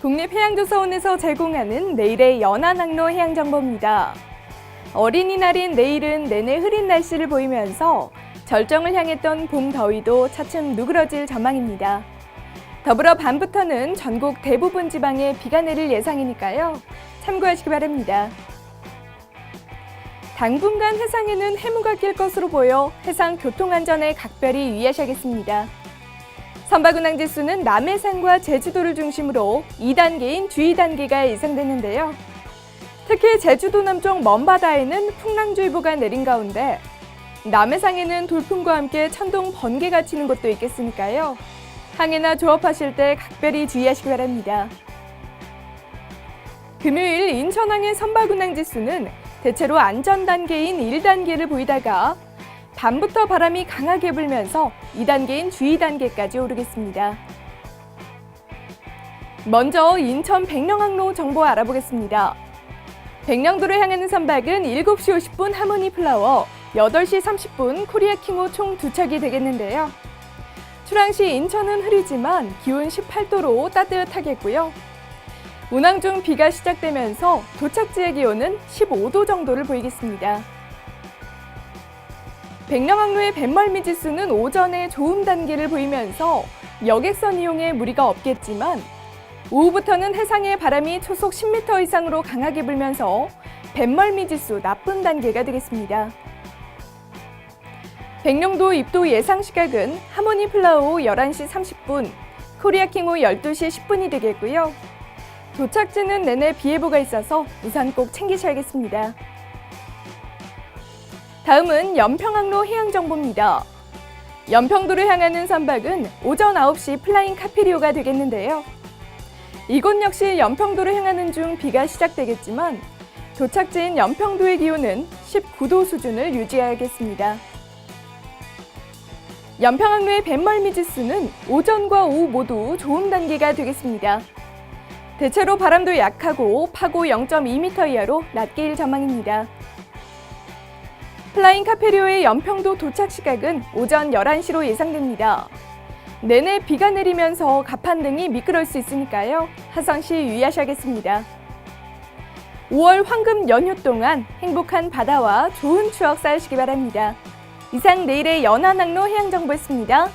국립해양조사원에서 제공하는 내일의 연안항로 해양정보입니다. 어린이날인 내일은 내내 흐린 날씨를 보이면서 절정을 향했던 봄 더위도 차츰 누그러질 전망입니다. 더불어 밤부터는 전국 대부분 지방에 비가 내릴 예상이니까요. 참고하시기 바랍니다. 당분간 해상에는 해무가 낄 것으로 보여 해상 교통 안전에 각별히 유의하셔야겠습니다. 선박운항 지수는 남해상과 제주도를 중심으로 2단계인 주의 단계가 예상되는데요. 특히 제주도 남쪽 먼바다에는 풍랑주의보가 내린 가운데 남해상에는 돌풍과 함께 천둥 번개가 치는 곳도 있겠으니까요. 항해나 조업하실 때 각별히 주의하시기 바랍니다. 금요일 인천항의 선박 운항 지수는 대체로 안전 단계인 1단계를 보이다가 밤부터 바람이 강하게 불면서 2단계인 주의 단계까지 오르겠습니다. 먼저 인천 백령항로 정보 알아보겠습니다. 백령도를 향하는 선박은 7시 50분 하모니 플라워, 8시 30분 코리아 킹호 총 두 척이 되겠는데요. 출항 시 인천은 흐리지만 기온 18도로 따뜻하겠고요. 운항 중 비가 시작되면서 도착지의 기온은 15도 정도를 보이겠습니다. 백령항로의 뱃멀미 지수는 오전에 좋음 단계를 보이면서 여객선 이용에 무리가 없겠지만 오후부터는 해상의 바람이 초속 10m 이상으로 강하게 불면서 뱃멀미 지수 나쁜 단계가 되겠습니다. 백령도 입도 예상 시각은 하모니 플라우 11시 30분, 코리아 킹호 12시 10분이 되겠고요. 도착지는 내내 비 예보가 있어서 우산 꼭 챙기셔야겠습니다. 다음은 연평항로 해양 정보입니다. 연평도를 향하는 선박은 오전 9시 플라잉 카피리오가 되겠는데요. 이곳 역시 연평도를 향하는 중 비가 시작되겠지만 도착지인 연평도의 기온은 19도 수준을 유지하겠습니다. 연평항로의 뱃멀미 지수는 오전과 오후 모두 좋음 단계가 되겠습니다. 대체로 바람도 약하고 파고 0.2m 이하로 낮게 일 전망입니다. 플라잉 카페리오의 연평도 도착 시각은 오전 11시로 예상됩니다. 내내 비가 내리면서 가판 등이 미끄러울 수 있으니까요. 하상 시 유의하셔야겠습니다. 5월 황금 연휴 동안 행복한 바다와 좋은 추억 쌓으시기 바랍니다. 이상 내일의 연안항로 해양정보였습니다.